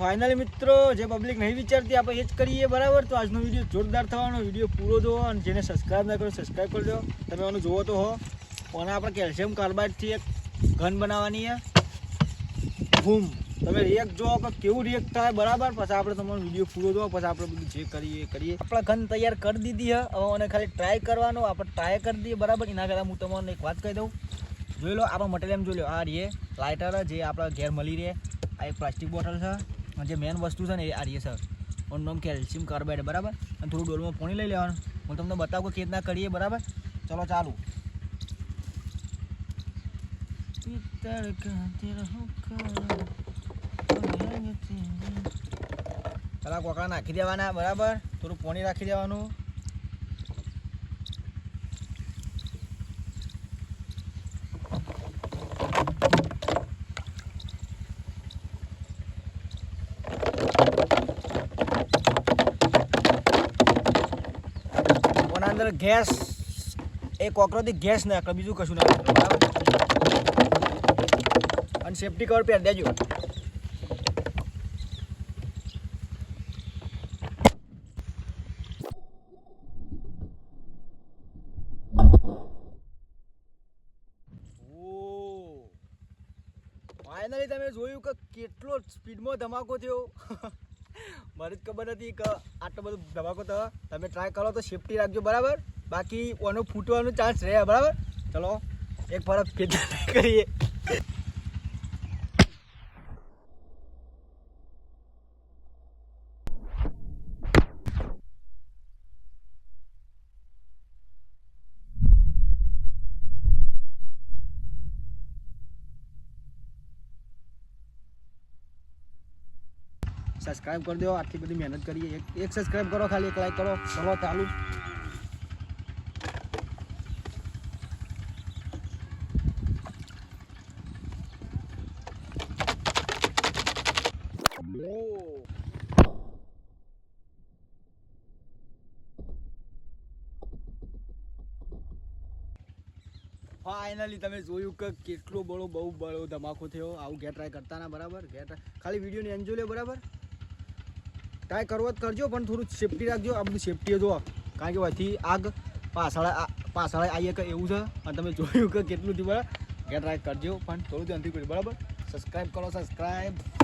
Finally મિત્રો, જે public નહીં વિચારતી, આપણે એ જ કરીએ, બરાબર? તો આજનો વીડિયો જોરદાર થવાનો. વીડિયો પૂરો જોવો અને જેને સબસ્ક્રાઈબ ના કરો સબસ્ક્રાઈબ કરજો. તમે એનું જોવો તો હો. અને આપણે કેલ્શિયમ કાર્બાઇડથી એક ઘન બનાવવાની છે બૂમ તમે રિએક્ટ જોવો કે કેવું રિએક્ટ થાય, બરાબર? પછી આપણે તમારો વીડિયો પૂરો જોવો પછી આપણે બધું જે કરીએ કરીએ. આપણે ઘન તૈયાર કરી દીધી હવે મને ખાલી ટ્રાય કરવાનો, આપણે ટ્રાય કરી દઈએ, બરાબર? એના પહેલાં હું તમને એક વાત કહી દઉં. જોઈ લો, આપણો મટીરિયલ જોઈ લો. આ રીએ લાઇટર જે આપણા ઘેર મળી રહે. આ એક પ્લાસ્ટિક બોટલ છે. જે મેન વસ્તુ છે ને એ આ રીએ છે ઓન નામ કેલ્શિયમ કાર્બાઇડ બરાબર? અને થોડું ડોલમાં પાણી લઈ લેવાનું. હું તમને બતાવું કે રીતના કરીએ બરાબર? ચલો ચાલુ. પિત્તળ કાંતિ રહો કોકડા નાખી દેવાના બરાબર? થોડું પાણી રાખી દેવાનું. અંદર ગેસ એ કોકરોચથી ગેસ નાખે બીજું કશું ના બરાબર? અને સેફટી કવર પહેરી દેજો. ફાઇનલી તમે જોયું કે કેટલો સ્પીડમાં ધમાકો થયો. મને જ ખબર નથી કે આટલો બધો ધમાકો તો તમે ટ્રાય કરો તો સેફટી રાખજો, બરાબર? બાકી ઓનો ફૂટવાનો ચાન્સ રહે, બરાબર? ચલો, એક ફરક ફેર કરીએ. સબસ્ક્રાઇબ કરી દો આટલી બધી મહેનત કરીએ. એક એક કરો ખાલી, એક લાઈક કરો. ચલો, ચાલુ. ફાઇનલી તમે જોયું કે કેટલો બળો બહુ બળો ધમાકો થયો. આવું ઘેર ટ્રાય કરતા ના, બરાબર? ઘેર ખાલી વિડીયોને એન્જોય લે બરાબર? ટ્રાય કરવો જ કરજો, પણ થોડું સેફટી રાખજો. આ બધું સેફટી જો કારણ કે વધી આગ પાછળ પાછળ આવીએ કે એવું છે? અને તમે જોયું કે કેટલું થયું બરાબર ઘેર ટ્રાય કરજો, પણ થોડું ધ્યાનથી કરજો. બરાબર? સબસ્ક્રાઈબ કરો સબસ્ક્રાઈબ